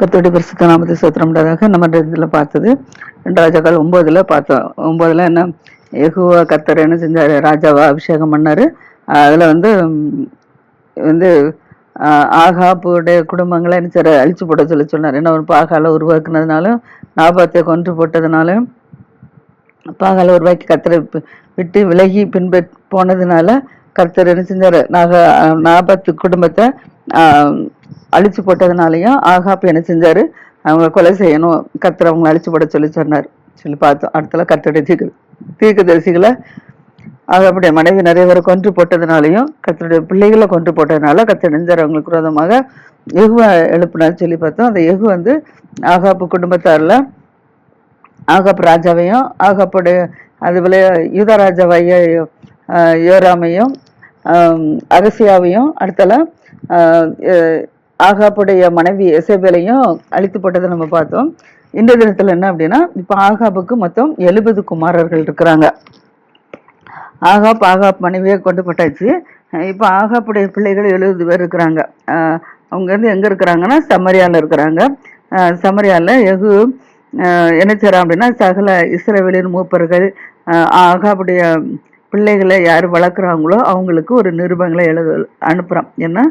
கத்தோடி பரிசுத்த நாமத்தை சோத்திரம்ன்றதாக நம்ம இதில் பார்த்தது. ரெண்டு ராஜாக்கள் ஒன்பதுல பார்த்தோம். ஒன்பதுல என்ன? எகுவா கத்தர் என்ன செஞ்சார்? ராஜாவா அபிஷேகம் பண்ணார். அதில் வந்து வந்து ஆகாப்புடைய குடும்பங்களை என்ன சார் அழிச்சு போட சொல்லி சொன்னார். என்ன ஒரு பாகால உருவாக்குனதுனாலும் நாபாத்தை கொன்று போட்டதுனாலும் பாகால உருவாக்கி கத்தரை விட்டு விலகி பின்பற் போனதுனால கர்த்தர் என்ன செஞ்சாரு? நாக நாபத்து குடும்பத்தை அழிச்சு போட்டதுனாலையும் ஆகாப் என்ன செஞ்சாரு? அவங்க கொலை செய்யணும். கர்த்தர் அவங்க அழிச்சு போட சொல்லி சொன்னார். சொல்லி பார்த்தோம். அடுத்தல கர்த்தருடைய தீர்க்க தீர்க்கதரிசிகளை ஆகாப்புடைய மனைவி நிறைய பேரை கொன்று போட்டதுனாலையும் கர்த்தருடைய பிள்ளைகளை கொன்று போட்டதுனால கர்த்தர் நெஞ்சார் அவங்களுக்கு விரோதமாக எகுவை எழுப்பினார் சொல்லி பார்த்தோம். அந்த எகு வந்து ஆகாப்பு குடும்பத்தாரில் ஆகாப் ராஜாவையும் ஆகாப்புடைய அதுபோல யூதா ராஜாவைய யோராமையும் அரசியாவையும் அகசியாவையும் அடுத்தல ஆகாப்புடைய மனைவி எசேபேலையும் அழித்து போட்டதை நம்ம பார்த்தோம். இந்த தினத்தில் என்ன அப்படின்னா இப்போ ஆகாப்புக்கு மொத்தம் எழுபது குமாரர்கள் இருக்கிறாங்க. ஆகாப் ஆகாப் மனைவியை கொண்டு போட்டாச்சு. இப்போ ஆகாப்புடைய பிள்ளைகள் எழுபது பேர் இருக்கிறாங்க. அவங்க வந்து எங்கே இருக்கிறாங்கன்னா சமரியாவில் இருக்கிறாங்க. சமரியாவில் எகு என்ன செய்கிறான் அப்படின்னா சகல இஸ்ரேவேலின் மூப்பர்கள் ஆகாப்புடைய பிள்ளைகளை யார் வளர்க்குறாங்களோ அவங்களுக்கு ஒரு நிருபங்களை எழுத அனுப்புகிறான் ஏன்னா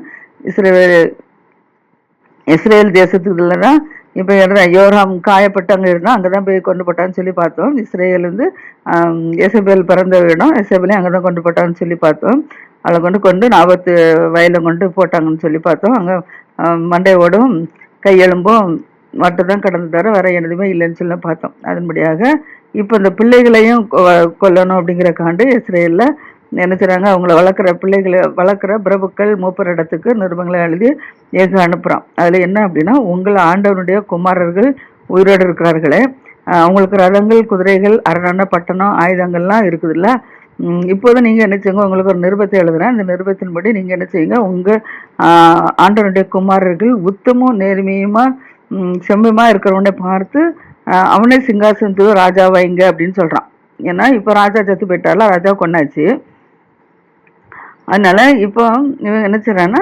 இஸ்ரேல் இஸ்ரேல் தேசத்துக்குள்ள தான் இப்போ யோராம் காயப்பட்டவங்க இருந்தால் அங்கே தான் போய் கொண்டு போட்டான்னு சொல்லி பார்த்தோம். இஸ்ரேல் வந்து எசபேல் பிறந்த இடம் எசபேலையும் அங்கே தான் கொண்டு போட்டான்னு சொல்லி பார்த்தோம். அதை கொண்டு கொண்டு நாற்பத்து வயலில் கொண்டு போட்டாங்கன்னு சொல்லி பார்த்தோம். அங்கே மண்டையோடும் கையெலும்பும் மட்டும் தான் கடந்து தர வேறு எதுவுமே இல்லைன்னு சொல்லி பார்த்தோம். அதன்படியாக இப்போ இந்த பிள்ளைகளையும் கொ- கொல்லணும் அப்படிங்கிறக்காண்டு இஸ்ரேலில் என்ன செய்கிறாங்க அவங்கள வளர்க்குற பிள்ளைகளை வளர்க்குற பிரபுக்கள் மூப்பர் இடத்துக்கு நிருபங்களை எழுதி ஏக அனுப்புகிறான் அதில் என்ன அப்படின்னா உங்கள் ஆண்டவனுடைய குமாரர்கள் உயிரோடு இருக்கிறார்களே. அவங்களுக்கு ரதங்கள் குதிரைகள் அரணான பட்டணம் ஆயுதங்கள்லாம் இருக்குதுல்ல. உம் இப்போது நீங்கள் என்ன செய்யுங்க? உங்களுக்கு ஒரு நிருபத்தை எழுதுகிறேன் இந்த நிருபத்தின்படி நீங்கள் என்ன செய்யுங்க? உங்கள் ஆண்டவனுடைய குமாரர்கள் உத்தமும் நேர்மையுமா செம்மையுமா இருக்கிறவனை பார்த்து அவனே சிங்காசனத்துக்கு ராஜா வைங்க அப்படின்னு சொல்கிறான் ஏன்னா இப்போ ராஜா செத்து போயிட்டால ராஜா கொண்டாச்சு அதனால் இப்போ இவன் என்ன செய்கிறான்னா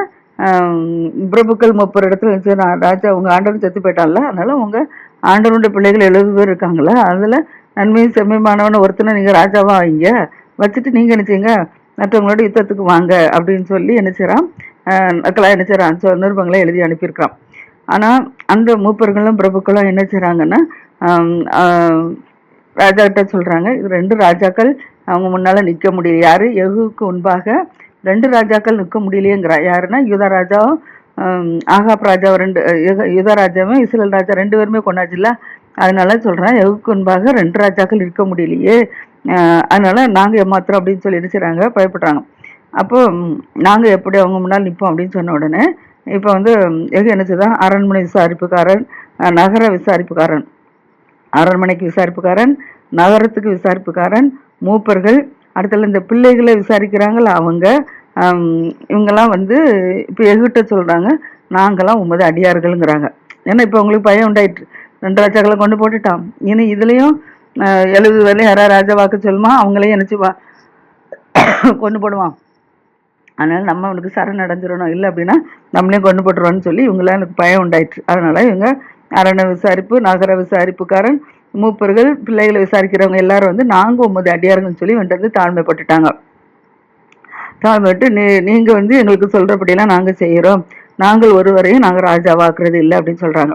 பிரபுக்கள் முப்பது இடத்துல என்ன ராஜா உங்கள் ஆண்டவன் செத்து போயிட்டான்ல அதனால் உங்கள் ஆண்டவனுடைய பிள்ளைகள் எழுபது பேர் இருக்காங்களா அதில் நன்மையும் செம்மையுமானவன ஒருத்தனை நீங்கள் ராஜாவாக வைங்க. வச்சுட்டு நீங்கள் என்ன செய்யுங்க மற்றவங்களோட யுத்தத்துக்கு வாங்க அப்படின்னு சொல்லி என்ன செய்கிறான் ஆஹ் நக்கலா என்ன செய்கிறான் சொ- நிருபங்களை எழுதி அனுப்பியிருக்கிறான். ஆனால் அந்த மூப்பர்களும் பிரபுக்களும் என்ன செய்கிறாங்கன்னா ராஜாக்கிட்ட சொல்கிறாங்க ராஜா கிட்ட இது ரெண்டு ராஜாக்கள் அவங்க முன்னால் நிற்க முடியல. யார்? எகுவுக்கு முன்பாக ரெண்டு ராஜாக்கள் நிற்க முடியலையேங்கிறா. யாருன்னா யுதா ராஜாவும் ஆகாப் ராஜாவும் ரெண்டு யுக- ராஜாவும் இஸ்ரேல் ராஜா ரெண்டு பேருமே கொண்டாச்சுல அதனால சொல்கிறேன் எகுக்கு முன்பாக ரெண்டு ராஜாக்கள் இருக்க முடியலையே. அதனால் நாங்கள் ஏமாத்துறோம் அப்படின்னு சொல்லி நினைச்சுறாங்க பயப்படுறாங்க. அப்போ நாங்கள் எப்படி அவங்க முன்னால் நிற்போம் அப்படின்னு சொன்ன உடனே இப்போ வந்து எது எகு என்ன செய்தான் அரண்மனை விசாரிப்புக்காரன் நகர விசாரிப்புக்காரன். அரண்மனைக்கு விசாரிப்புக்காரன் நகரத்துக்கு விசாரிப்புக்காரன் மூப்பர்கள் அடுத்தல இந்த பிள்ளைகளை விசாரிக்கிறாங்கள அவங்க இவங்கெல்லாம் வந்து இப்போ எகிட்ட சொல்கிறாங்க நாங்களாம் உமது அடியார்கள்ங்கிறாங்க. ஏன்னா இப்போ உங்களுக்கு பயம் உண்டாயிட்டு ரெண்டு ராஜாக்களை கொண்டு போட்டுட்டான். இனி இதுலேயும் எழுபது வரையும் யாராவது ராஜா வாக்கு சொல்லுமா? அவங்களையும் வா கொண்டு போடுவான். அதனால் நம்ம அவனுக்கு சரணடைஞ்சிடணும். இல்லை அப்படின்னா நம்மளையும் கொண்டு போட்டுருவோம்னு சொல்லி இவங்களாம் எனக்கு பயம் உண்டாயிற்று. அதனால் இவங்க அரண விசாரிப்பு நகர விசாரிப்புக்காரன் மூப்பர்கள் பிள்ளைகளை விசாரிக்கிறவங்க எல்லாரும் வந்து நாங்கள் உமது அடியாருங்கன்னு சொல்லி வந்து தாழ்மைப்பட்டுட்டாங்க தாழ்மைப்பட்டு நீ நீங்கள் வந்து எங்களுக்கு சொல்கிறபடியெல்லாம் நாங்கள் செய்கிறோம் நாங்கள் ஒருவரையும் நாங்கள் ராஜாவாக்குறது இல்லை அப்படின்னு சொல்கிறாங்க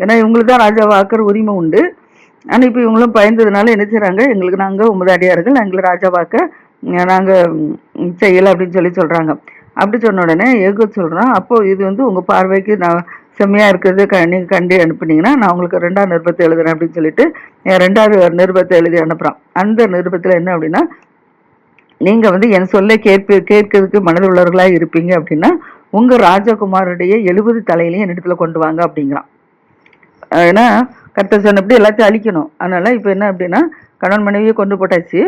ஏன்னா இவங்களுக்கு தான் ராஜாவாக்குற உரிமை உண்டு. ஆனால் இப்போ இவங்களும் பயந்ததுனால என்ன செய்கிறாங்க எங்களுக்கு நாங்கள் உமது அடியார்கள் எங்களை ராஜாவாக்க நாங்கள் செய்யலை அப்படின்னு சொல்லி சொல்கிறாங்க அப்படி சொன்ன உடனே ஏக சொல்கிறான் அப்போது இது வந்து உங்கள் பார்வைக்கு நான் செம்மையாக இருக்கிறது க நீங்கள் கண்டு அனுப்புனீங்கன்னா நான் உங்களுக்கு ரெண்டாவது நிருபத்தை எழுதுறேன் அப்படின்னு சொல்லிட்டு என் ரெண்டாவது நிருபத்தை எழுதி அனுப்புகிறான் அந்த நிருபத்தில் என்ன அப்படின்னா நீங்கள் வந்து என் சொல்ல கேட்பு கேட்கறதுக்கு மனதுள்ளவர்களாக இருப்பீங்க அப்படின்னா உங்கள் ராஜகுமாருடைய எழுபது தலையிலையும் என்னிடத்துல கொண்டு வாங்க அப்படிங்கிறான். ஏன்னா கர்த்தர் சொன்னபடி எல்லாத்தையும் அழிக்கணும். அதனால் இப்போ என்ன அப்படின்னா கணவன் மனைவியை கொண்டு போட்டாச்சு.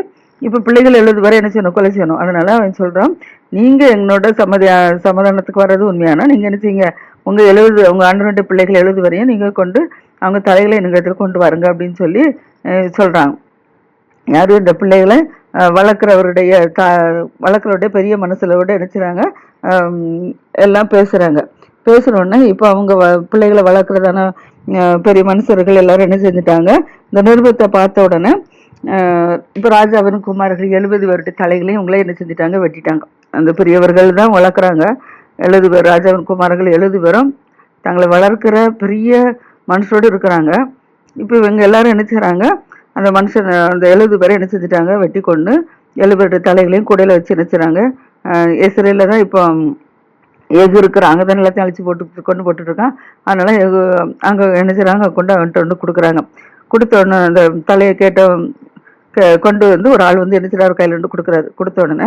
இப்போ பிள்ளைகள் எழுது வரை என்ன செய்யணும்? கொலை செய்யணும். அதனால அவன் சொல்கிறான் நீங்கள் என்னோட சம்மதி சமாதானத்துக்கு வர்றது உண்மையானா? நீங்கள் என்ன செய்யுங்க? உங்கள் எழுபது உங்கள் ஆண்டவனுடைய பிள்ளைகள் எழுது வரையும் நீங்கள் கொண்டு அவங்க தலைகளை எங்கள் கொண்டு வாருங்க அப்படின்னு சொல்லி சொல்கிறாங்க யாரும் இந்த பிள்ளைகளை வளர்க்குறவருடைய த வளர்க்குறவருடைய பெரிய மனசுல விட நினைச்சுறாங்க எல்லாம் பேசுகிறாங்க பேசுகிறோன்னா இப்போ அவங்க வ- பிள்ளைகளை வளர்க்குறதான பெரிய மனுஷர்கள் எல்லாரும் என்ன செஞ்சுட்டாங்க? இந்த நிருபத்தை பார்த்த உடனே இப்போ ராஜாவின் குமாரர்கள் எழுபது வருட தலைகளையும் இவங்களே என்ன செஞ்சிட்டாங்க வெட்டிட்டாங்க. அந்த பெரியவர்கள் தான் வளர்க்குறாங்க. எழுது பேர் ராஜாவின் குமாரர்கள் எழுது பேரும் தங்களை வளர்க்கிற பெரிய மனுஷோடு இருக்கிறாங்க. இப்போ இவங்க எல்லாரும் என்ன செய்கிறாங்க அந்த மனுஷன் அந்த எழுபது பேரை என்ன செஞ்சுட்டாங்க வெட்டி கொண்டு எழுபது தலைகளையும் கூடையில் வச்சு என்ன இஸ்ரேலில் தான் இப்போ எகு இருக்கிற அங்கே தான் எல்லாத்தையும் அழிச்சு போட்டு கொண்டு போட்டுட்ருக்கான். அதனால் எகு அங்கே என்ன செய்கிறாங்க கொண்டு வந்துட்டு வந்து கொடுக்குறாங்க. கொடுத்த உடனே அந்த தலையை கேட்ட கொண்டு வந்து ஒரு ஆள் வந்து என்ன கையில் வந்து கொடுக்குறாரு. கொடுத்த உடனே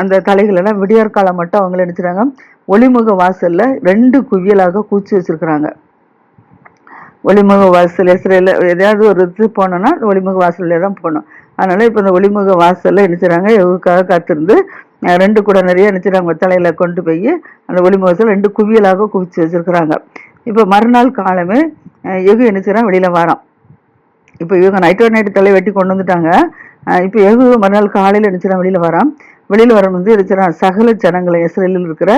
அந்த தலைகளெல்லாம் எல்லாம் காலம் மட்டும் அவங்கள என்ன ஒளிமுக வாசலில் ரெண்டு குவியலாக கூச்சி வச்சுருக்குறாங்க. ஒளிமுக வாசல் இஸ்ரேல எதையாவது ஒரு இது போனோம்னா அந்த ஒளிமுக வாசலில் தான் போகணும். அதனால் இப்போ இந்த ஒளிமுக வாசலில் என்ன செய்றாங்க? எவுக்காக காத்திருந்து ரெண்டு கூட நிறைய என்ன தலையில் கொண்டு போய் அந்த ஒளிமுக வாசல் ரெண்டு குவியலாக குவிச்சு வச்சுருக்குறாங்க. இப்போ மறுநாள் காலமே எகு என்ன வெளியில் வரான். இப்போ இவங்க நைட்ரோ நைட்டு தலை வெட்டி கொண்டு வந்துட்டாங்க. இப்போ எகு மறுநாள் காலையில் நினைச்சிடான் வெளியில் வரான். வெளியில் வரணும் வந்து நினைச்சிடான் சகல ஜனங்களை இஸ்ரேலில் இருக்கிற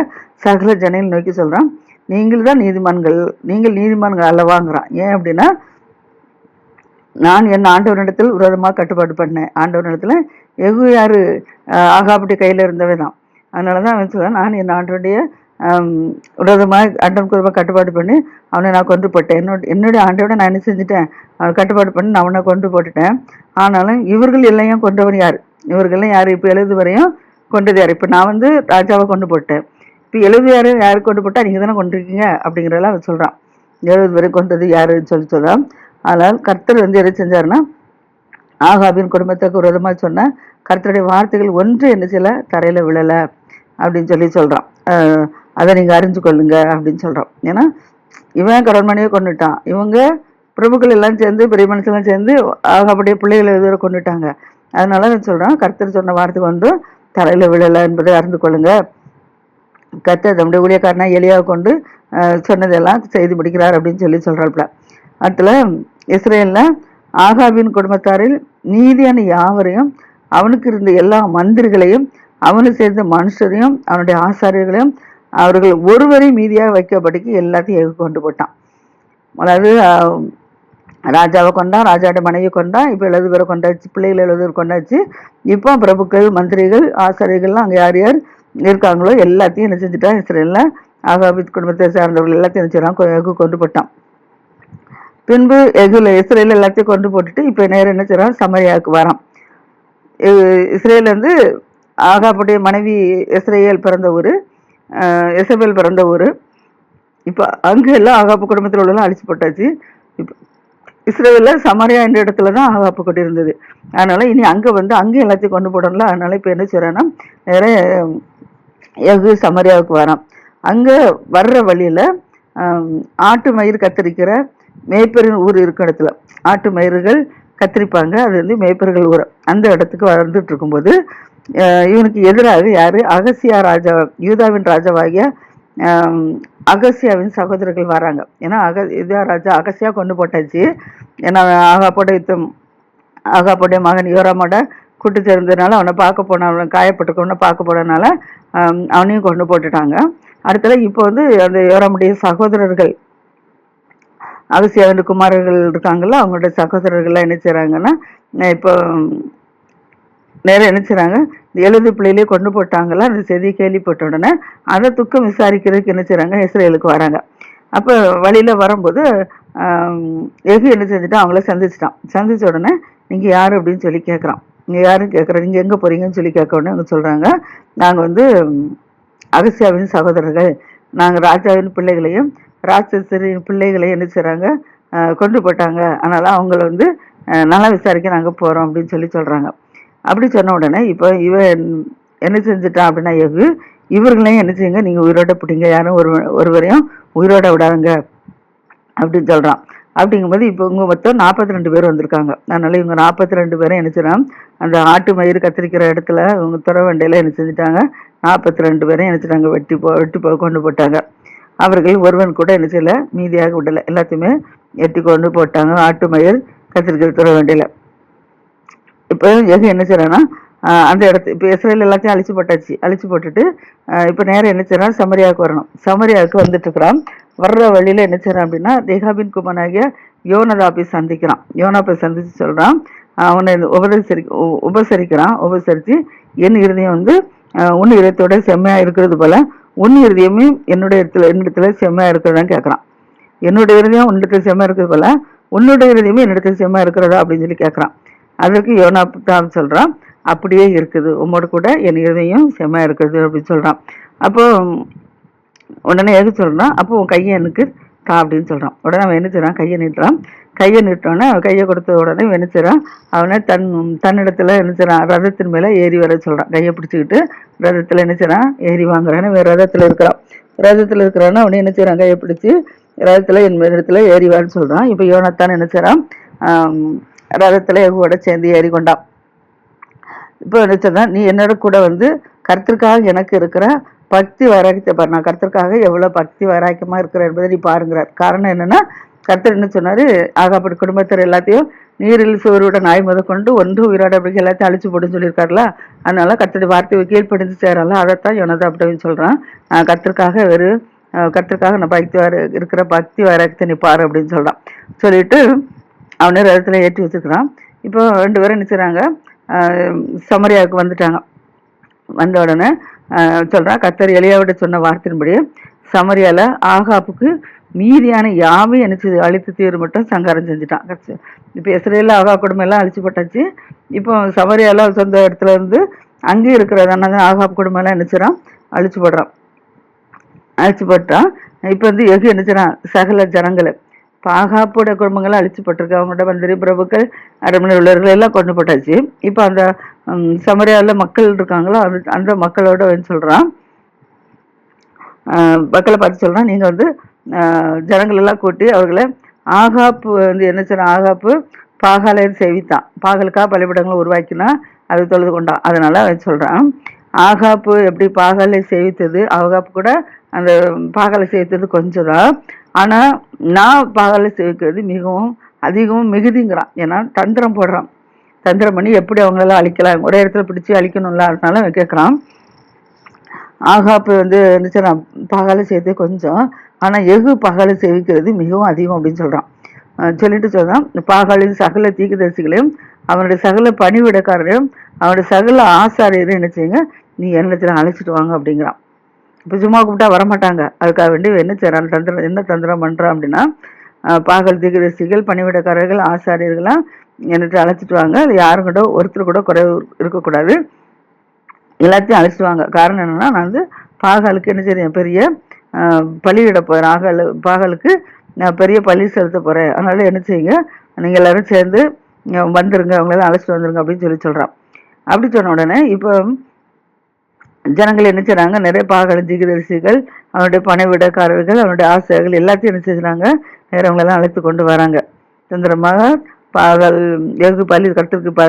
சகல ஜனங்களை நோக்கி சொல்கிறான் நீங்கள் தான் நீதிமான்கள். நீங்கள் நீதிமான்கள் அல்லவாங்கிறான். ஏன் அப்படின்னா நான் என் ஆண்டவரிடத்தில் விரோதமாக கட்டுப்பாடு பண்ணேன். ஆண்டவரிடத்தில் எகு யார் அஹ், கையில் இருந்தவே தான். அதனால தான் அவன் சொல்றான் நான் என் ஆண்டவனுடைய விரோதமாக ஆண்டவனுக்கு விரோதமாக கட்டுப்பாடு பண்ணி அவனை நான் கொண்டு போட்டேன். என்னோட என்னுடைய ஆண்டவனை நான் என்ன செஞ்சுட்டேன்? கட்டுப்பாடு பண்ணி நான் அவனை கொண்டு போட்டுட்டேன். ஆனாலும் இவர்கள் எல்லையும் கொண்டவன் யார்? இவர்கள்லாம் யார்? இப்போ எழுது வரையும் கொண்டது யார்? இப்போ நான் வந்து ராஜாவை கொண்டு போட்டேன். இப்போ எழுது யார் யார் கொண்டு போட்டால் நீங்கள் தானே கொண்டிருக்கீங்க அப்படிங்கிறதெல்லாம் அவன் சொல்கிறான் எழுபது வரை கொண்டது யாருன்னு சொல்லி சொல்கிறான் ஆனால் கர்த்தர் வந்து எதை செஞ்சாருன்னா ஆகாபின் குடும்பத்துக்கு ஒரு விதமாக சொன்னால் கர்த்தருடைய வார்த்தைகள் ஒன்று என்ன செய்யல தரையில் விழலை அப்படின்னு சொல்லி சொல்கிறான் அதை நீங்கள் அறிஞ்சு கொள்ளுங்க அப்படின்னு சொல்கிறோம் ஏன்னா இவன் கடன்மணியை கொண்டுட்டான் இவங்க பிரபுக்கள் எல்லாம் சேர்ந்து பெரிய மனுஷெல்லாம் சேர்ந்து ஆகாபுடைய பிள்ளைகளை எதிர கொண்டுட்டாங்க. அதனால நான் சொல்கிறேன் கர்த்தர் சொன்ன வார்த்தைக்கு வந்து தலையில் விழலை என்பதை அறிந்து கொள்ளுங்க. கர்த்தர் தம்முடைய ஊழியக்காரனா எளியாக கொண்டு சொன்னதெல்லாம் செய்து முடிக்கிறார் அப்படின்னு சொல்லி சொல்கிறாப்புல அடுத்துல இஸ்ரேலில் ஆகாபின் குடும்பத்தாரில் நீதியான யாவரையும் அவனுக்கு இருந்த எல்லா மந்திரிகளையும் அவனை சேர்ந்த மனுஷரையும் அவனுடைய ஆசாரியர்களையும் அவர்கள் ஒருவரையும் மீதியாக வைக்கப்படிக்கு எல்லாத்தையும் கொண்டு போட்டான். அதாவது ராஜாவை கொண்டான் ராஜாவோட மனைவி கொண்டான் இப்போ எழுது பேரை கொண்டாச்சு பிள்ளைகள் எழுது கொண்டாச்சு. இப்போ பிரபுக்கள் மந்திரிகள் ஆசிரியர்கள்லாம் அங்கே யார் யார் இருக்காங்களோ எல்லாத்தையும் என்ன செஞ்சுட்டான் இஸ்ரேலில். ஆகாபித் குடும்பத்தை சார்ந்தவர்கள் எல்லாத்தையும் என்ன எகு கொண்டு போட்டான். பின்பு எகுல இஸ்ரேல் எல்லாத்தையும் கொண்டு போட்டுட்டு இப்போ நேரம் என்ன செய்கிறான் சமரியாவுக்கு வரான். இ- இஸ்ரேல் வந்து ஆகாப்புடைய மனைவி இஸ்ரேல் பிறந்த ஊர் இசபேல் பிறந்த ஊர். இப்போ அங்கே எல்லாம் ஆகாப்பு குடும்பத்தில் உள்ளலாம் அழிச்சு போட்டாச்சு. இப்போ இஸ்ரேலில் சமரியா என்ற இடத்துல தான் ஆகாப்பு கொண்டிருந்தது. அதனால் இனி அங்கே வந்து அங்கே எல்லாத்தையும் கொண்டு போடணும்ல? அதனால் இப்போ என்ன செய்கிறேன்னா நிறைய எகு சமரியாவுக்கு வரான். அங்கே வர்ற வழியில் ஆட்டு மயிர் கத்தரிக்கிற மேய்ப்பரின் ஊர் இருக்க இடத்துல. ஆட்டு மயிர்கள் கத்திரிப்பாங்க. அது வந்து மேய்ப்பர்கள் ஊர். அந்த இடத்துக்கு வந்துட்டு இருக்கும்போது இவனுக்கு எதிராக யார்? அகசியா ராஜா யூதாவின் ராஜாவாகிய அகசியாவின் சகோதரர்கள் வராங்க. ஏன்னா அக யூதா ராஜா அகசியா கொண்டு போட்டாச்சு. ஏன்னா ஆகாப்போட யுத்தம் ஆகாப்போடைய மகன் யோராமோட கூட்டு சேர்ந்ததுனால அவனை பார்க்க போன அவனை காயப்பட்டிருக்கவனை பார்க்க போனதுனால அவனையும் கொண்டு போட்டுட்டாங்க. அடுத்தது இப்போ வந்து அந்த யோராமுடைய சகோதரர்கள் அகசியாவின் குமாரர்கள் இருக்காங்கல்ல அவங்களோட சகோதரர்கள்லாம் என்ன செய்கிறாங்கன்னா இப்போ நேரம் என்ன இந்த எழுது பிள்ளையிலே கொண்டு போட்டாங்களா? அந்த செய்தியை கேள்விப்பட்ட உடனே அதை துக்கம் விசாரிக்கிறதுக்கு என்ன இஸ்ரேலுக்கு வராங்க. அப்போ வழியில் வரும்போது எஃகு என்ன செஞ்சுட்டு அவங்கள சந்திச்சிட்டான். சந்திச்ச உடனே நீங்கள் யார்? அப்படின்னு சொல்லி கேட்குறான் நீங்கள் யாரும் கேட்குற நீங்கள் எங்கே போகிறீங்கன்னு சொல்லி கேட்க உடனே அவங்க நாங்கள் வந்து அகசியாவின் சகோதரர்கள். நாங்கள் ராஜாவின் பிள்ளைகளையும் ராட்சசரின் பிள்ளைகளையும் என்ன செய்கிறாங்க கொண்டு போட்டாங்க. அதனால் அவங்கள வந்து நல்லா விசாரிக்க நாங்கள் போகிறோம் அப்படின்னு சொல்லி சொல்கிறாங்க அப்படி சொன்ன உடனே இப்போ இவன் என்ன செஞ்சுட்டான் அப்படின்னா எகு இவர்களையும் என்ன செய்யுங்க நீங்கள் உயிரோட பிடிங்க யாரும் ஒரு ஒருவரையும் உயிரோட விடாதுங்க அப்படின்னு சொல்கிறான் அப்படிங்கும்போது இப்போ இவங்க மொத்தம் நாற்பத்தி ரெண்டு பேர் வந்திருக்காங்க. அதனால் இவங்க நாற்பத்தி ரெண்டு பேரும் என்ன செய்றாங்க அந்த ஆட்டு மயிர் கத்திரிக்கிற இடத்துல இவங்க துற வண்டியில் என்ன செஞ்சுட்டாங்க நாற்பத்தி ரெண்டு பேரையும் என்ன செய்றாங்க வெட்டி போ வெட்டி போ கொண்டு போட்டாங்க. அவர்கள் ஒருவன் கூட என்ன செய்யல மீதியாக விடலை. எல்லாத்தையுமே எட்டி கொண்டு போட்டாங்க ஆட்டு மயிர் கத்திரிக்கிற துற வண்டியில். இப்போ எது என்ன செய்யறேன்னா அந்த இடத்து இப்போ இஸ்ரேல் எல்லாத்தையும் அழிச்சு போட்டாச்சு. அழிச்சு போட்டுட்டு இப்போ நேரம் என்ன செய்யறான் சமரியாவுக்கு வரணும். சமரியாவுக்கு வந்துட்டு இருக்கிறான் வர்ற வழியில் என்ன செய்யறான் அப்படின்னா ரெகாபின் யோனதா யோனதாப்பை சந்திக்கிறான். யோனாப்பை சந்தித்து சொல்கிறான் அவனை உபதேசரி உ- உபசரிக்கிறான். உபசரித்து என் இருதயம் வந்து உன் இதயத்தோட செம்மையா இருக்கிறது போல் உன் இருதயமே என்னுடைய இடத்துல என்னிடத்துல செம்மையா இருக்கிறதான்னு கேட்குறான் என்னுடைய இருதயம் உன்னிடத்துல செம்மையாக இருக்கிறது போல் உன்னுடைய இருதயமே என்னிடத்துல செம்மையா இருக்கிறதா அப்படின்னு சொல்லி கேட்குறான் அதற்கு யோனா தான் சொல்கிறான் அப்படியே இருக்குது. உம்மோடு கூட என் இருதயம் செம்மையா இருக்குது அப்படின்னு சொல்கிறான் அப்போ உடனே எது சொல்கிறான் அப்போ உன் கையை எனக்கு தா அப்படின்னு சொல்கிறான் உடனே அவன் என்ன செய்கிறான் கையை நிட்டுறான். கையை நீட்டோடனே அவன் கையை கொடுத்த உடனே என்ன செய்கிறான் அவனை தன் தன்னிடத்தில் என்ன செய்கிறான் ரதத்தின் மேலே ஏறி வர சொல்கிறான் கையை பிடிச்சிக்கிட்டு ரதத்தில் என்ன செய்கிறான் ஏறி வாங்குறான்னு வேறு ரதத்தில் இருக்கிறான். ரதத்தில் இருக்கிறான்னு அவனே என்ன செய்கிறான் கையை பிடிச்சி ரதத்தில் என் இடத்துல ஏறி வான்னு சொல்கிறான் இப்போ யோனத்தான் என்ன செய்கிறான் ரதத்தில் என் கூட சேர்ந்து ஏறி கொண்டான் இப்போ நினைச்சதா நீ என்னோட கூட வந்து கருத்திற்காக எனக்கு இருக்கிற பக்தி வைராக்கியத்தை பாரு. நான் கருத்திற்காக எவ்வளோ பக்தி வைராக்கியமா இருக்கிறேன் என்பதை நீ பாருங்கிறார். காரணம் என்னென்னா கர்த்தர் என்ன சொன்னாரு? ஆகாப்படி குடும்பத்தர் எல்லாத்தையும் நீரில் சோறுவிட நாய் முத கொண்டு ஒன்று உயிரோட அப்படி எல்லாத்தையும் அழிச்சு போடுன்னு சொல்லியிருக்காருல அதனால கர்த்தருடைய வார்த்தையை கீழ்ப்படிஞ்சு சேரல அதைத்தான் யோனதா அப்படின்னு சொல்கிறான் நான் கர்த்தருக்காக வெறும் அஹ் கர்த்தருக்காக நான் பக்தி வர இருக்கிற பக்தி வைராக்கியத்தை நீ பாரு அப்படின்னு சொல்கிறான் சொல்லிட்டு அவனே ரதத்தில் ஏற்றி வச்சிருக்கிறான். இப்போ ரெண்டு பேரும் நினைச்சுறாங்க சமரியாவுக்கு வந்துட்டாங்க. வந்த உடனே சொல்கிறான் கத்தர் எளியாவிட்ட சொன்ன வார்த்தையின்படி சமரியால ஆகாப்புக்கு மீதியான யாவை எனக்கு அழித்து தீர் மட்டும் சங்காரம் செஞ்சுட்டான். இப்போ இஸ்ரேலில் ஆகா குடும்பம்லாம் எல்லாம் இப்போ சமரியாவில் சொந்த இடத்துல இருந்து அங்கேயும் இருக்கிறதான ஆகாப் குடும்பம்லாம் எல்லாம் அழிச்சு போடுறான். அழிச்சு போட்டான் இப்போ வந்து எகு என்னச்சுறான் சகல ஜனங்களை பாகாப்போட குடும்பங்களை அழிச்சுப்பட்டிருக்கு. அவங்களோட மந்திரி பிரபுக்கள் அரண்மனை உள்ளவர்கள் எல்லாம் கொண்டு போட்டாச்சு. இப்போ அந்த சமரியாவில் மக்கள் இருக்காங்களோ? அந்த அந்த மக்களோட வந்து சொல்கிறான் மக்களை பார்த்து சொல்கிறான் நீங்கள் வந்து ஜனங்களெல்லாம் கூட்டி அவர்களை ஆகாப்பு வந்து என்ன சொன்ன ஆகாப்பு பாகாலை சேவித்தான். பாகலுக்காக பலிபடங்களை உருவாக்கினா அது தொழுது கொண்டான். அதனால் அவன் சொல்கிறான் ஆகாப்பு எப்படி பாகாலை சேவித்தது? ஆகாப்பு கூட அந்த பாகலை சேவித்தது கொஞ்சம் தான் ஆனால் நான் பகலை சேவிக்கிறது மிகவும் அதிகமும் மிகுதிங்கிறான். ஏன்னா தந்திரம் போடுறான். தந்திரம் பண்ணி எப்படி அவங்களெல்லாம் அழிக்கலாம்? ஒரே இடத்துல பிடிச்சி அழிக்கணும்ல? அதனால அவன் கேட்குறான் ஆகாப்பு வந்து என்ன பகலை சேர்த்து கொஞ்சம். ஆனால் எகு பகலை சேவிக்கிறது மிகவும் அதிகம் அப்படின்னு சொல்கிறான் சொல்லிட்டு சொல்கிறான் பாகாலின் சகல தீக்குதரிசிகளையும் அவனுடைய சகல பணிவிடக்காரரையும் அவனுடைய சகல ஆசாரியரையும் என்ன செய்யுங்க? நீ என்னத்துல அழைச்சிட்டு வாங்க அப்படிங்கிறான். இப்போ சும்மா கூப்பிட்டா வரமாட்டாங்க. அதுக்காக வேண்டி என்ன செய்கிறான் தந்திரம் என்ன தந்திரம் பண்ணுறான் அப்படின்னா பாகல் தீக்குதரிசிகள் பணிவிடக்காரர்கள் ஆசாரியர்கள்லாம் என்னட்டு அழைச்சிட்டு வாங்க. அது யாரும் கூட ஒருத்தர் கூட குறைவு இருக்கக்கூடாது. எல்லாத்தையும் அழைச்சிட்டு வாங்க. காரணம் என்னென்னா நான் வந்து பாகலுக்கு என்ன செய்றேன்? பெரிய ஆஹ், பலியிட போகிறேன் ஆகல் பாகலுக்கு நான் பெரிய பள்ளி செலுத்த போகிறேன் அதனால் என்ன செய்யுங்க? நீங்கள் எல்லோரும் சேர்ந்து வந்துருங்க. அவங்களெல்லாம் அழைச்சிட்டு வந்துருங்க அப்படின்னு சொல்லி சொல்கிறான் அப்படி சொன்ன உடனே இப்போ ஜனங்கள் என்ன செய்றாங்க? நிறைய பாகல் திகதரிசிகள் அவனுடைய பணவிடக்காரர்கள் அவனுடைய ஆசைகள் எல்லாத்தையும் என்ன செய்றாங்க? நேரவங்களெல்லாம் அழைத்து கொண்டு வராங்க. சுந்தரமாக பாகல் எகு பலி கட்டுக்கு ப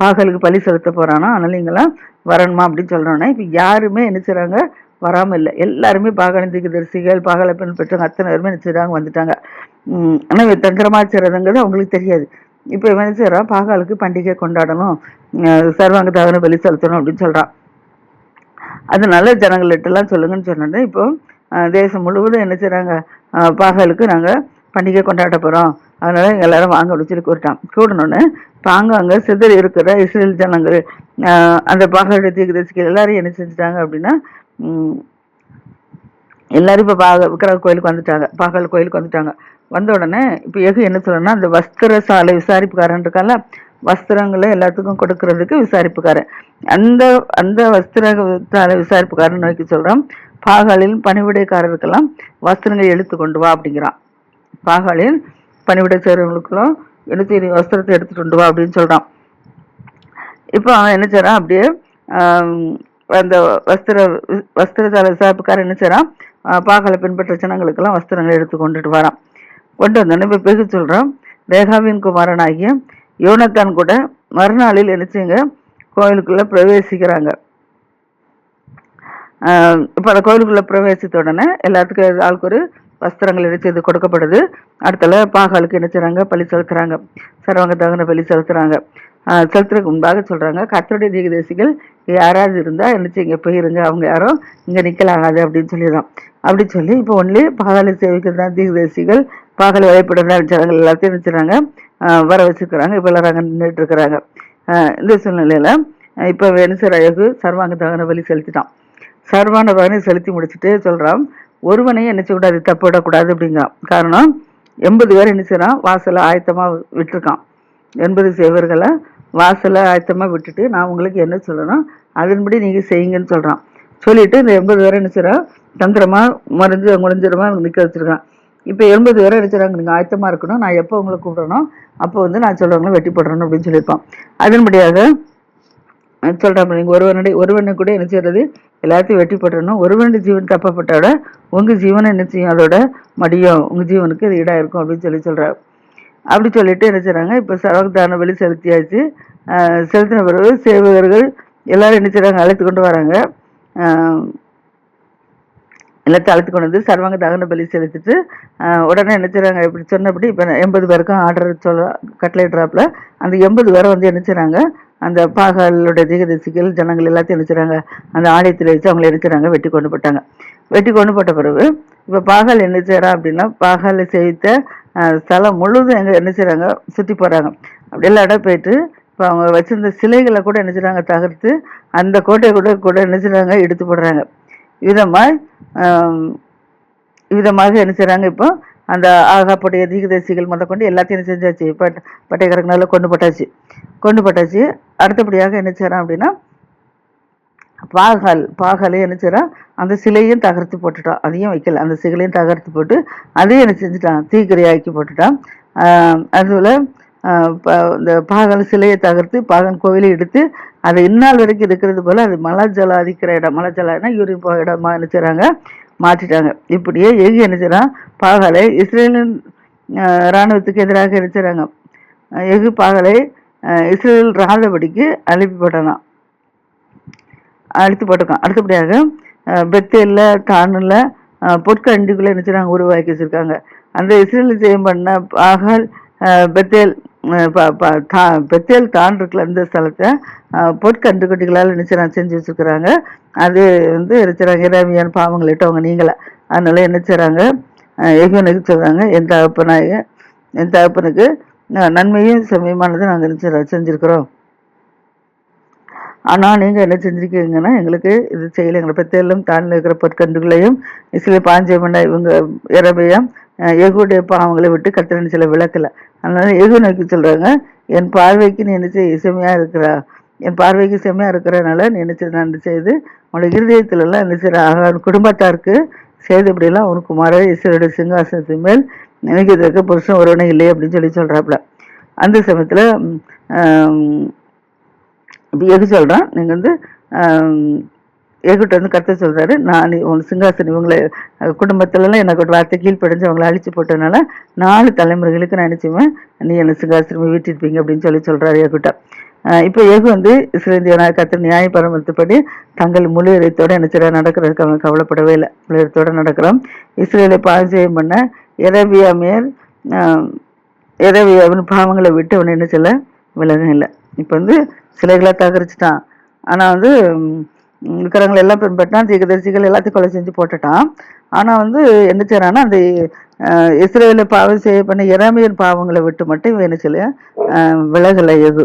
பாகலுக்கு பலி செலுத்த போகிறானா அதனால நீங்களாம் வரணுமா அப்படின்னு சொல்கிறோன்னா இப்போ யாருமே என்ன செய்கிறாங்க வராமல் இல்லை. எல்லாருமே பாகலந்திக்கு தரிசிகள் பாகலை பெண் பெற்றவங்க அத்தனை பேருமே என்ன செய்கிறாங்க வந்துட்டாங்க. ஆனால் ஆனா இவன் அவங்களுக்கு தெரியாது. இப்போ இவன் என்ன செய்கிறான் பாகாலுக்கு பண்டிகை கொண்டாடணும். சர்வாங்க தகவல் பலி செலுத்தணும் அப்படின்னு சொல்கிறான் அதனால ஜனங்கள்கிட்டலாம் சொல்லுங்கன்னு சொன்னோன்னே இப்போ தேசம் முழுவதும் என்ன செய்கிறாங்க பாகலுக்கு நாங்கள் பண்டிகை கொண்டாட போகிறோம் அதனால எல்லாரும் வாங்க அப்படின்னு சொல்லி கூப்பிட்டான் கூடணுன்னு பாங்க அங்கே சிதறி இருக்கிற இஸ்ரேல் ஜனங்கள் அந்த பாகலுடைய தீர்க்கதரிசிகள் எல்லாரும் என்ன செஞ்சுட்டாங்க அப்படின்னா எல்லாரும் இப்போ பாக விக்கிரக கோயிலுக்கு வந்துட்டாங்க. பாகல் கோயிலுக்கு வந்துட்டாங்க. வந்த உடனே இப்போ எகு என்ன சொல்லணும்னா அந்த வஸ்திர சாலை விசாரிப்புக்காரன் இருக்கால வஸ்திரங்களை எல்லாத்துக்கும் கொடுக்கறதுக்கு விசாரிப்புக்காரன். அந்த அந்த வஸ்திர விசாரிப்புக்காரன் நோக்கி சொல்றான் பாகாலில் பணிவிடைக்காரருக்கெல்லாம் வஸ்திரங்கள் எடுத்து கொண்டு வா அப்படிங்கிறான். பாகாலில் பணிவிடை செய்கிறவங்களுக்கெல்லாம் எடுத்து வஸ்திரத்தை எடுத்துட்டு கொண்டு வா அப்படின்னு சொல்றான். இப்போ அவன் என்ன செய்கிறான் அப்படியே அந்த வஸ்திர வஸ்திரத்தால விசாரிப்புக்காரன் என்ன செய்கிறான் ஆஹ் பாகலை பின்பற்ற ஜனங்களுக்கெல்லாம் வஸ்திரங்களை எடுத்து கொண்டுட்டு வரான். கொண்டு வந்தோடனே இப்போ பெருகு சொல்கிறான் ரேகாவின் குமாரனாகிய யோனத்தான் கூட மறுநாளில் நினைச்சுங்க கோயிலுக்குள்ளே பிரவேசிக்கிறாங்க. இப்போ அந்த கோயிலுக்குள்ளே பிரவேசித்த உடனே எல்லாத்துக்கும் ஆளுக்கு ஒரு வஸ்திரங்கள் இணைச்சது கொடுக்கப்படுது. அடுத்தல பாகாலுக்கு இணைச்சுறாங்க பலி செலுத்துறாங்க. சரவங்க தகுந்த பலி செலுத்துறாங்க. செலுத்துறதுக்கு முன்பாக சொல்கிறாங்க கத்தருடைய தீகதேசிகள் யாராவது இருந்தால் என்ன இங்கே போயிருங்க. அவங்க யாரும் இங்கே நிற்கலாகாது அப்படின்னு சொல்லிடுறான் அப்படி சொல்லி இப்போ ஒன்லி பாகாலை சேவிக்கிறது தான் தீகதேசிகள் பாகல் வழிபடுறதா ஜனங்கள் எல்லாத்தையும் நினைச்சுறாங்க வர வச்சுருக்கிறாங்க. இப்போ எல்லாரும் அங்கே நின்றுட்டு இருக்கிறாங்க. இந்த சூழ்நிலையில் இப்போ வெனிசர் அழகு சர்வாங்க தகன வழி செலுத்திட்டான். சர்வான பலனை செலுத்தி முடிச்சுட்டு சொல்கிறான் ஒருவனையும் என்ன செய்யக்கூடாது தப்பு விடக்கூடாது அப்படிங்கிறான் காரணம் எண்பது பேர் என்ன செய்கிறான் வாசலை ஆயத்தமாக விட்டுருக்கான். எண்பது சேவர்களை வாசலை ஆயத்தமாக விட்டுட்டு நான் உங்களுக்கு என்ன சொல்லணும் அதன்படி நீங்கள் செய்யுங்கன்னு சொல்கிறான் சொல்லிட்டு இந்த எண்பது பேர் என்ன செய்கிறான் தந்திரமாக மறைஞ்சு முடிஞ்சிடமா நிற்க வச்சுருக்கான். இப்போ எண்பது பேரை அடிச்சிடறாங்க நீங்கள் ஆயத்தமாக இருக்கணும். நான் எப்போ உங்களை கூப்பிடணும் அப்போ வந்து நான் சொல்கிறவங்கள வெட்டி போடுறேன் அப்படின்னு சொல்லியிருப்பான். அதன்படியாக சொல்கிறேன் நீங்கள் ஒருவனுடைய ஒருவனை கூட என்ன செய்யறது? எல்லாத்தையும் வெட்டி போட்டுறணும். ஒருவனுடைய ஜீவன் தப்பப்பட்டோட உங்கள் ஜீவனை என்ன செய்யும்? அதோட மடியும் உங்கள் ஜீவனுக்கு இது ஈடாக இருக்கும் அப்படின்னு சொல்லி சொல்கிறார் அப்படி சொல்லிட்டு என்ன செய்கிறாங்க இப்போ சர்வதான வழி செலுத்தியாச்சு. செலுத்தின பிறகு சேவகர்கள் எல்லாரும் என்ன செய்கிறாங்க அழைத்து கொண்டு வராங்க. எல்லாத்தையும் அழைத்து கொண்டு வந்து சர்வாங்க தகன பலி செலுத்திட்டு உடனே என்ன செய்கிறாங்க இப்படி சொன்னபடி இப்போ எண்பது பேருக்கும் ஆர்டர் சொல்ல கட்டளையிட்றாப்புல. அந்த எண்பது பேரை வந்து என்ன செய்கிறாங்க அந்த பாகாலுடைய தீகதரிசிகள் ஜனங்கள் எல்லாத்தையும் நினைச்சாங்க செய்றாங்க அந்த ஆலயத்தில் வச்சு அவங்களை நினைச்சாங்க வெட்டி கொண்டு போட்டாங்க. வெட்டி கொண்டு போட்ட பிறகு இப்போ பாகால் என்ன செய்கிறா அப்படின்னா பாகால செய்த ஸ்தலம் முழுவதும் எங்கே என்ன செய்கிறாங்க சுற்றி போகிறாங்க அப்படி எல்லா இடம் போயிட்டு இப்போ அவங்க வச்சுருந்த சிலைகளை கூட என்ன செய்கிறாங்க தகர்த்து அந்த கோட்டையை கூட கூட என்ன செய்கிறாங்க எடுத்து போடுறாங்க. விதமாய் விதமாக என்ன செய்கிறாங்க இப்போ அந்த ஆகாப்புடைய தீகதரிசிகள் முத கொண்டு எல்லாத்தையும் என்ன செஞ்சாச்சு பட் பட்டைக்கரங்கனால கொண்டு போட்டாச்சு. கொண்டு போட்டாச்சு. அடுத்தபடியாக என்ன செய்றான் அப்படின்னா பாகால் பாகாலே என்ன செய்கிறான் அந்த சிலையும் தகர்த்து போட்டுட்டான். அதையும் வைக்கல. அந்த சிலையும் தகர்த்து போட்டு அதையும் என்ன செஞ்சுட்டான் தீக்கிரையாக்கி போட்டுட்டான். ஆஹ் ஆஹ் இந்த பாகல் சிலையை தகர்த்து பாகன் கோவிலை எடுத்து அது இந்நாள் வரைக்கும் இருக்கிறது போல அது மலஜல அதிக்கிற இடம். மலஜலம்னா யூரின் போக இடமா நினைச்சுறாங்க. மாற்றிட்டாங்க இப்படியே எகு என்ன பாகலை இஸ்ரேலின் ஆஹ் இராணுவத்துக்கு எதிராக என்ன எகு பாகலை இஸ்ரேல் ராதபடிக்கு அனுப்பி போட்டானாம் அழுத்து போட்டிருக்கான். அடுத்தபடியாக பெத்தேலில் பெத்தேல்ல தானில் பொற்கண்டிக்குள்ள என்ன உருவாக்கி வச்சிருக்காங்க. அந்த இஸ்ரேல் ஜெயம் பண்ண? பாகல் பெத்தேல் அஹ், தா- பெத்தேல் தான் இருக்குல்ல இந்த ஸ்தலத்தை அஹ், பொற்கண்டுக்குட்டிகளால் என்ன செய்றாங்க செஞ்சு வச்சிருக்கிறாங்க. அது வந்து என்ன செய்றாங்க இறைமையான பாவங்கள் இட்டவங்க அதனால என்ன செய்கிறாங்க எகனுக்கு சொல்கிறாங்க என் தகப்பனாக என் தகப்பனுக்கு நன்மையும் செம்மையுமானதை நாங்கள் என்ன செய்றோம், ஆனால் நீங்கள் என்ன செஞ்சிருக்கீங்கன்னா எங்களுக்கு இது செய்யலை. எங்களை பெத்தெல்லாம் தாண்டில் இருக்கிற பொற்கண்டுகளையும் இசில பாஞ்சமண்டா இவங்க இறமையும் எகுடைய பாவங்களை விட்டு கத்திரன் சில விளக்கலை அதனால எகு நோக்கி சொல்கிறாங்க என் பார்வைக்கு நீ என்ன செய்ய இசைமையாக இருக்கிறா? என் பார்வைக்கு செம்மையாக இருக்கிறனால நினைச்சது நான் செய்து உன்னோட இருதயத்துலலாம் என்ன செய்கிற ஆகான் குடும்பத்தாருக்கு இப்படிலாம் உனக்கு மாற இசையுடைய சிங்காசனத்தின் மேல் நினைக்கிறதுக்கு புருஷன் ஒருவனே இல்லை அப்படின்னு சொல்லி சொல்கிறாப்புல அந்த சமயத்தில் இப்போ எது சொல்கிறான் நீங்கள் வந்து ஏகிட்ட வந்து கத்த சொல்கிறாரு நான் உன் சிங்காசனம் இவங்களை குடும்பத்திலலாம் குடும்பத்துலலாம் எனக்கு ஒரு வார்த்தை கீழ்ப்படைஞ்சு அவங்கள அழிச்சு போட்டதுனால நாலு தலைமுறைகளுக்கு நான் நினச்சிவேன் நீ என்ன சிங்காசனம் வீட்டிருப்பீங்க அப்படின்னு சொல்லி சொல்கிறாரு ஏகுட்ட இப்போ ஏகு வந்து இஸ்ரேந்திய கத்திர நியாயபரமத்துப்படி தங்கள் முழு இதயத்தோட நினைச்சிட நடக்கிறதுக்கு அவங்க கவலைப்படவே இல்லை. முழு இதயத்தோட நடக்கிறோம் இஸ்ரேலை பாஜயம் பண்ண இரவியாமையர் இரவியாவின் பாவங்களை விட்டு அவன் என்ன செல்ல விலகம் இல்லை. இப்போ வந்து சிலைகளை தகரிச்சிட்டான் ஆனால் வந்து ம், இருக்கிறவங்களை எல்லாம் பின்பற்றான் தீர்க்கதரிசிகள் எல்லாத்தையும் கொலை செஞ்சு போட்டுட்டான். ஆனால் வந்து என்ன செய்யறான்னா அந்த இஸ்ரேலில் இஸ்ரேலை பாவம் செய்ய பண்ண இராமியன் பாவங்களை விட்டு மட்டும் இவன் என்ன செய்யல? விலகலை எது எகு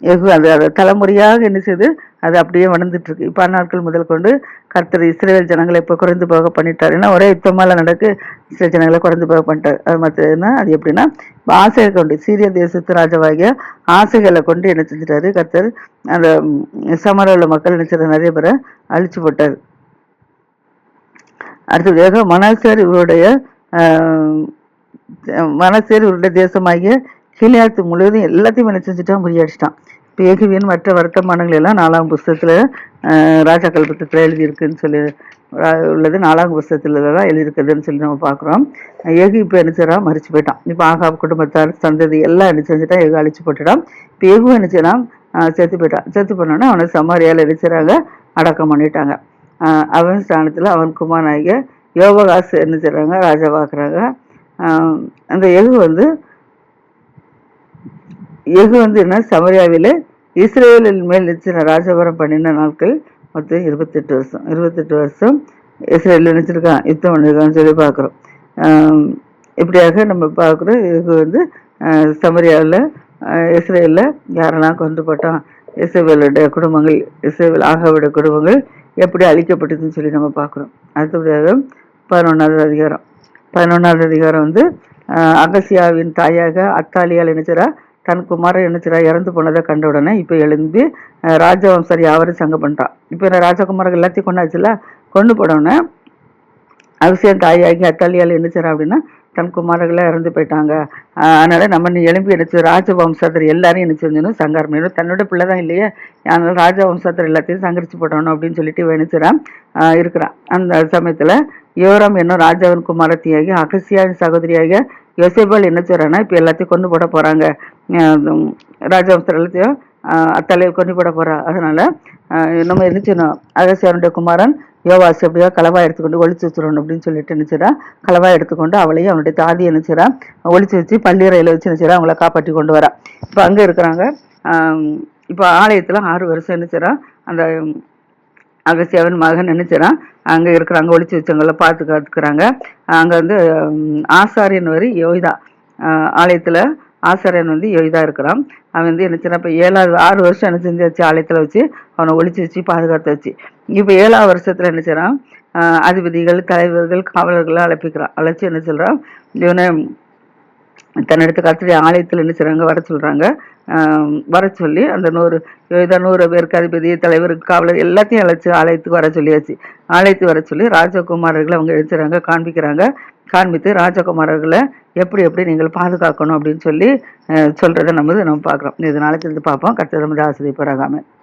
அது அது தலைமுறையாக என்ன செய்து அது அப்படியே வளர்ந்துட்டுருக்கு. இப்போ நாட்கள் முதல் கொண்டு கர்த்தர் இஸ்ரேல் ஜனங்களை இப்போ குறைந்து போக பண்ணிட்டார். ஏன்னா ஒரே யுத்தமால நடக்கு இஸ்ரேல் ஜனங்களை குறைந்து போக பண்ணிட்டார். அது மற்றதுன்னா அது எப்படின்னா ஆசையை கொண்டு சீரிய தேசத்து ராஜவாகிய ஆசைகளை கொண்டு என்ன செஞ்சிட்டாரு கர்த்தர் அந்த சமர உள்ள மக்கள் என்ன நிறைய பேரை அழிச்சு போட்டார். அடுத்ததாக மனாசர் இவருடைய ஆஹ், மனசேர் இவருடைய தேசமாகிய கீழியாத்து முழுவதும் எல்லாத்தையும் என்ன செஞ்சுட்டான் முறியடிச்சிட்டான். இப்போ மற்ற வர்த்தமானங்கள் எல்லாம் நாலாம் புஸ்தகத்தில் ராஜாக்கள் புத்தகத்தில் எழுதியிருக்குன்னு சொல்லி உள்ளது நாலாம் புஸ்தகத்தில் தான் எழுதியிருக்குதுன்னு சொல்லி நம்ம பார்க்குறோம். ஏகு இப்போ என்ன மறிச்சு போயிட்டான். இப்போ ஆகா குடும்பத்தார் சந்ததி எல்லாம் என்ன செஞ்சுட்டான் ஏகு அழிச்சு போட்டுட்டான். இப்போ ஏகு என்ன செய்யறான் செத்து போயிட்டான் செத்து போனோன்னா அவனை சமாரியால் நினைச்சாங்க அடக்கம் பண்ணிட்டாங்க. அவன் ஸ்தானத்தில் அவன் குமாரனாகிய யோபகாஸ் என்ன செய்கிறாங்க ராஜாவாக்குறாங்க. அந்த எகு வந்து எகு வந்து என்ன சமரியாவில் இஸ்ரேலின் மேல் நிச்சயம் ராஜபுரம் பண்ணின நாட்கள் மொத்தம் இருபத்தெட்டு வருஷம் இருபத்தெட்டு வருஷம் இஸ்ரேலில் நினச்சிருக்கான் யுத்தம் பண்ணியிருக்கான்னு சொல்லி பார்க்குறோம். இப்படியாக நம்ம பார்க்குறோம் எகு வந்து சமரியாவில் இஸ்ரேலில் யாரெல்லாம் கொண்டு இசைவேலுடைய குடும்பங்கள் இசைவேல் ஆகாவுடைய குடும்பங்கள் எப்படி அழிக்கப்பட்டதுன்னு சொல்லி நம்ம பார்க்குறோம். அடுத்தபடியாக பதினொன்றாவது அதிகாரம். பதினொன்றாவது அதிகாரம் வந்து அகசியாவின் தாயாக அத்தாலியால் நினைச்சரா தன் குமாரன் நினைச்சரா இறந்து போனதை கண்ட உடனே இப்போ எழுந்து ராஜவம்சர் யாவரும் சங்கம் பண்ணிட்டான் இப்போ நான் ராஜகுமாரர்கள் எல்லாத்தையும் கொண்டாச்சுல? கொண்டு போனோடனே அவசியம் தாயாகி அத்தாலியால் நினைச்சரா அப்படின்னா தன் குமாரர்களாக இறந்து போயிட்டாங்க. அதனால் நம்ம எழும்பி நினைச்சு ராஜவம்சத்தர் எல்லாரையும் என்ன செஞ்சணும் சங்காரம் பண்ணணும் தன்னோட பிள்ளை தான் இல்லையே. அதனால் ராஜவம்சத்தர் எல்லாத்தையும் சங்கரித்து போட்டணும் அப்படின்னு சொல்லிட்டு நினைச்சிடான் இருக்கிறான். அந்த சமயத்தில் யோரம் என்னும் ராஜாவின் குமாரத்தியாகி அகசியாவின் சகோதரியாக யோசேபால் என்ன செய்கிறான்னா இப்போ எல்லாத்தையும் கொண்டு போட போகிறாங்க ராஜவம்சர் எல்லாத்தையும் கொண்டு போட போகிறா அதனால் நம்ம என்னச்சுன்னா செய்யணும்? அகசியாருடைய குமாரன் யோவாசி அப்படியா களவா எடுத்துக்கொண்டு ஒழிச்சு வச்சிடணும் அப்படின்னு சொல்லிட்டு நினைச்சிடா களவா எடுத்துக்கொண்டு அவளையும் அவனுடைய தாதியை நினைச்சிடா ஒழிச்சு வச்சு பள்ளியறையில் வச்சு நினைச்சிடா அவங்கள காப்பாற்றி கொண்டு வரா. இப்போ அங்கே இருக்கிறாங்க. இப்போ ஆலயத்தில் ஆறு வருஷம் நினைச்சிடா அந்த அகசியாவின் மகன் நினைச்சிடான் அங்கே இருக்கிறாங்க ஒழிச்சு வச்சவங்கள பார்த்து காத்துக்கிறாங்க அங்கே வந்து ஆசாரியன் வரி யோகிதா ஆலயத்தில் ஆசிரியன் வந்து இதாக இருக்கிறான். அவன் வந்து என்ன இப்போ ஏழாவது ஆறு வருஷம் என்ன செஞ்சாச்சு ஆலயத்தில் வச்சு அவனை ஒழிச்சு வச்சு பாதுகாத்து வச்சு. இப்போ ஏழாவது வருஷத்தில் என்ன செய்கிறான் அதிபதிகள் தலைவர்கள் காவலர்கள்லாம் அழைப்பிக்கிறான். அழைச்சி என்ன சொல்கிறான் இவனை தன்னிடத்து கத்திரி ஆலயத்தில் என்ன செய்கிறாங்க வர சொல்கிறாங்க வர சொல்லி அந்த நூறு இதை நூறு பேருக்கு அதிபதி தலைவருக்கு காவலர் எல்லாத்தையும் அழைச்சி ஆலயத்துக்கு வர சொல்லியாச்சு. ஆலயத்துக்கு வர சொல்லி ராஜகுமாரர்களை அவங்க எழுச்சுறாங்க காண்பிக்கிறாங்க. காண்பித்து ராஜகுமாரர்களை எப்படி எப்படி நீங்கள் பாதுகாக்கணும் அப்படின்னு சொல்லி சொல்கிறத நம்ம நம்ம பார்க்குறோம். இது நாளைக்கு இருந்து பார்ப்போம். கருத்து நம்ம ஆசிரியர்